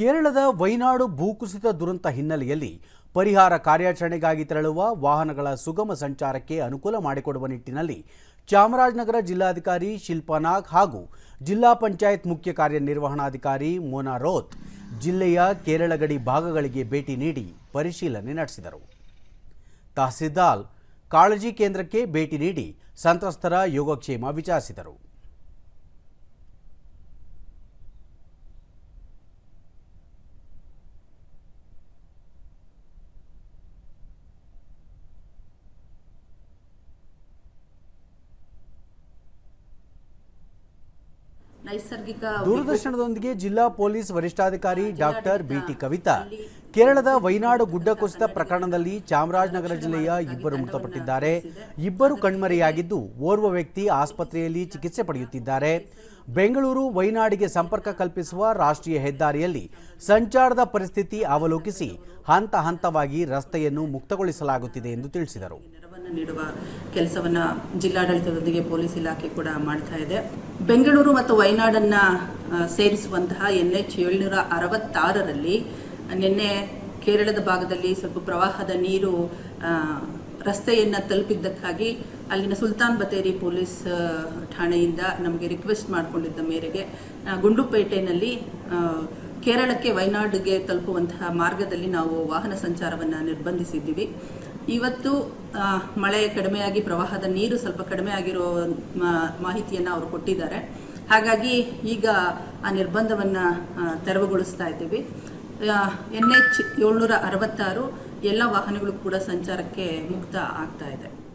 ಕೇರಳದ ವೈನಾಡು ಭೂಕುಸಿತ ದುರಂತ ಹಿನ್ನೆಲೆಯಲ್ಲಿ ಪರಿಹಾರ ಕಾರ್ಯಾಚರಣೆಗಾಗಿ ತೆರಳುವ ವಾಹನಗಳ ಸುಗಮ ಸಂಚಾರಕ್ಕೆ ಅನುಕೂಲ ಮಾಡಿಕೊಡುವ ನಿಟ್ಟಿನಲ್ಲಿ ಚಾಮರಾಜನಗರ ಜಿಲ್ಲಾಧಿಕಾರಿ ಶಿಲ್ಪಾನಾಗ್ ಹಾಗೂ ಜಿಲ್ಲಾ ಪಂಚಾಯತ್ ಮುಖ್ಯ ಕಾರ್ಯನಿರ್ವಹಣಾಧಿಕಾರಿ ಮೋನಾ ರೋತ್ ಜಿಲ್ಲೆಯ ಕೇರಳ ಗಡಿ ಭಾಗಗಳಿಗೆ ಭೇಟಿ ನೀಡಿ ಪರಿಶೀಲನೆ ನಡೆಸಿದರು. ತಹಸೀಲ್ದಾರ್ ಕಾಳಜಿ ಕೇಂದ್ರಕ್ಕೆ ಭೇಟಿ ನೀಡಿ ಸಂತ್ರಸ್ತರ ಯೋಗಕ್ಷೇಮ ವಿಚಾರಿಸಿದರು. ನೈಸರ್ಗಿಕ ದೂರದರ್ಶನದೊಂದಿಗೆ ಜಿಲ್ಲಾ ಪೊಲೀಸ್ ವರಿಷ್ಠಾಧಿಕಾರಿ ಡಾಕ್ಟರ್ ಬಿಟಿ ಕವಿತಾ. ಕೇರಳದ ವೈನಾಡು ಗುಡ್ಡ ಕುಸಿತ ಪ್ರಕರಣದಲ್ಲಿ ಚಾಮರಾಜನಗರ ಜಿಲ್ಲೆಯ ಇಬ್ಬರು ಮೃತಪಟ್ಟಿದ್ದಾರೆ. ಇಬ್ಬರು ಕಣ್ಮರೆಯಾಗಿದ್ದು ಓರ್ವ ವ್ಯಕ್ತಿ ಆಸ್ಪತ್ರೆಯಲ್ಲಿ ಚಿಕಿತ್ಸೆ ಪಡೆಯುತ್ತಿದ್ದಾರೆ. ಬೆಂಗಳೂರು ವೈನಾಡಿಗೆ ಸಂಪರ್ಕ ಕಲ್ಪಿಸುವ ರಾಷ್ಟ್ರೀಯ ಹೆದ್ದಾರಿಯಲ್ಲಿ ಸಂಚಾರದ ಪರಿಸ್ಥಿತಿ ಅವಲೋಕಿಸಿ ಹಂತ ಹಂತವಾಗಿ ರಸ್ತೆಯನ್ನು ಮುಕ್ತಗೊಳಿಸಲಾಗುತ್ತಿದೆ ಎಂದು ತಿಳಿಸಿದರು. ನೀಡುವ ಕೆಲಸವನ್ನ ಜಿಲ್ಲಾಡಳಿತದೊಂದಿಗೆ ಪೊಲೀಸ್ ಇಲಾಖೆ ಕೂಡ ಮಾಡ್ತಾ ಇದೆ. ಬೆಂಗಳೂರು ಮತ್ತು ವಯನಾಡನ್ನ ಆ, ಸೇರಿಸುವಂತಹ ಎನ್ ಎಚ್ ಏಳ್ನೂರ ಅರವತ್ತಾರರಲ್ಲಿ ನಿನ್ನೆ ಕೇರಳದ ಭಾಗದಲ್ಲಿ ಸ್ವಲ್ಪ ಪ್ರವಾಹದ ನೀರು ರಸ್ತೆಯನ್ನು ತಲುಪಿದ್ದಕ್ಕಾಗಿ ಅಲ್ಲಿನ ಸುಲ್ತಾನ್ ಬತೇರಿ ಪೊಲೀಸ್ ಠಾಣೆಯಿಂದ ನಮಗೆ ರಿಕ್ವೆಸ್ಟ್ ಮಾಡಿಕೊಂಡಿದ್ದ ಮೇರೆಗೆ ಗುಂಡುಪೇಟೆಯಲ್ಲಿ ಕೇರಳಕ್ಕೆ ವೈನಾಡಿಗೆ ತಲುಪುವಂತಹ ಮಾರ್ಗದಲ್ಲಿ ನಾವು ವಾಹನ ಸಂಚಾರವನ್ನು ನಿರ್ಬಂಧಿಸಿದ್ದೀವಿ. ಇವತ್ತು ಮಳೆ ಕಡಿಮೆಯಾಗಿ, ಪ್ರವಾಹದ ನೀರು ಸ್ವಲ್ಪ ಕಡಿಮೆ ಆಗಿರೋ ಮಾಹಿತಿಯನ್ನು ಅವರು ಕೊಟ್ಟಿದ್ದಾರೆ. ಹಾಗಾಗಿ ಈಗ ಆ ನಿರ್ಬಂಧವನ್ನು ತೆರವುಗೊಳಿಸ್ತಾ ಇದ್ದೀವಿ. ಎನ್ ಎಚ್ ಏಳ್ನೂರ ಅರವತ್ತಾರು ಎಲ್ಲ ವಾಹನಗಳು ಕೂಡ ಸಂಚಾರಕ್ಕೆ ಮುಕ್ತ ಆಗ್ತಾ ಇದೆ.